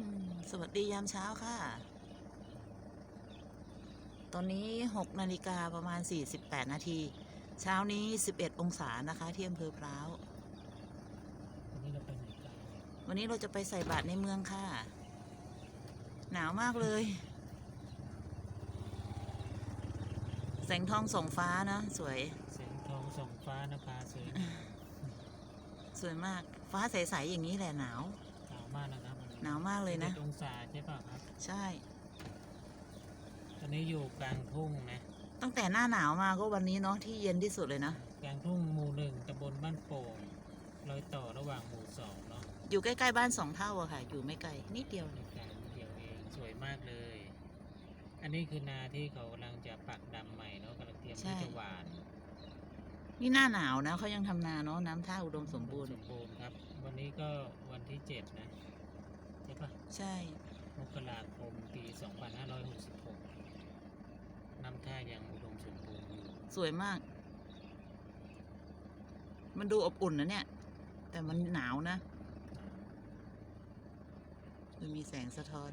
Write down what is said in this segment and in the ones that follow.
มสวัสดียามเช้าค่ะ ตอนนี้ 6 นาฬิกาประมาณ 48 นาที เช้านี้ 11 องศานะคะ ที่อำเภอพร้าว วันนี้เราไปไหนกันวันนี้เราจะไปใส่บาตรในเมืองค่ะ หนาวมากเลย แสงทองส่องฟ้านะ สวยแสงทองส่องฟ้านภาสวยงามสวยมาก ฟ้าใส ๆ อย่างนี้แหละหนาว หนาวมากนะครับ หนาวมากเลยนะ11องศาใช่ป่ะครับ ใช่ ตอนนี้อยู่กลางทุ่งนะ ตั้งแต่หน้าหนาวมาก็วันนี้เนาะที่เย็นที่สุดเลยนะ กลางทุ่งหมู่หนึ่งตำบลบ้านโป่งรอยต่อระหว่างหมู่สองเนาะ อยู่ใกล้ๆบ้านสองเท่าอะค่ะ อยู่ไม่ไกลนิดเดียวในกลางเดียวเองสวยมากเลย อันนี้คือนาที่เขากำลังจะปักดำใหม่เนาะกำลังเตรียมใช่ที่จะหวานนี่หน้าหนาวนะเขายังทำนาเนาะน้ำท่าอุดมสมบูรณ์สมบูรณ์ครับ วันนี้ก็วันที่เจ็ดนะใช่ ปะใช่มกราคมปี 2566 น้ำท่ายังอุดมสมบูรณ์อยู่ สวยมาก มันดูอบอุ่นนะเนี่ย แต่มันหนาวนะมันมีแสงสะท้อน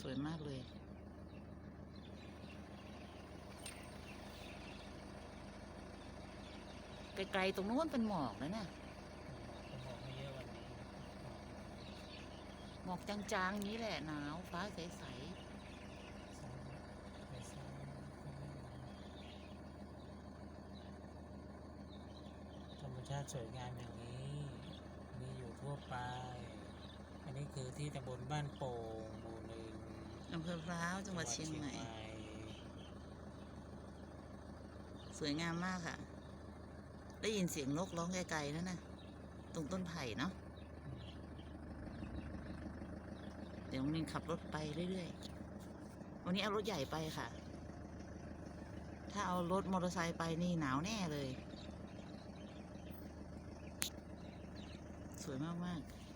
สวยมากเลย ไกลๆตรงนู้นเป็นหมอกแล้วนะจะบอกไม่เยอะวันนี้ ห มอกจางๆอย่างนี้แหละหนาว ฟ้าใสธรรมชาติสวยงามอย่างนี้ มีอยู่ทั่วไป อันนี้คือที่ตำบลบ้านโป่งหมู่หนึ่งๆอำเภอพร้าวจังหวัดเชียงใหม่สวยงามมากค่ะ ได้ยินเสียงนกร้องไกลๆนั่นนะตรงต้นไผ่เนาะ เดี๋ยวนินขับรถไปเรื่อยๆ วันนี้เอารถใหญ่ไปค่ะ ถ้าเอารถมอเตอร์ไซค์ไปนี่หนาวแน่เลย สวยมากๆ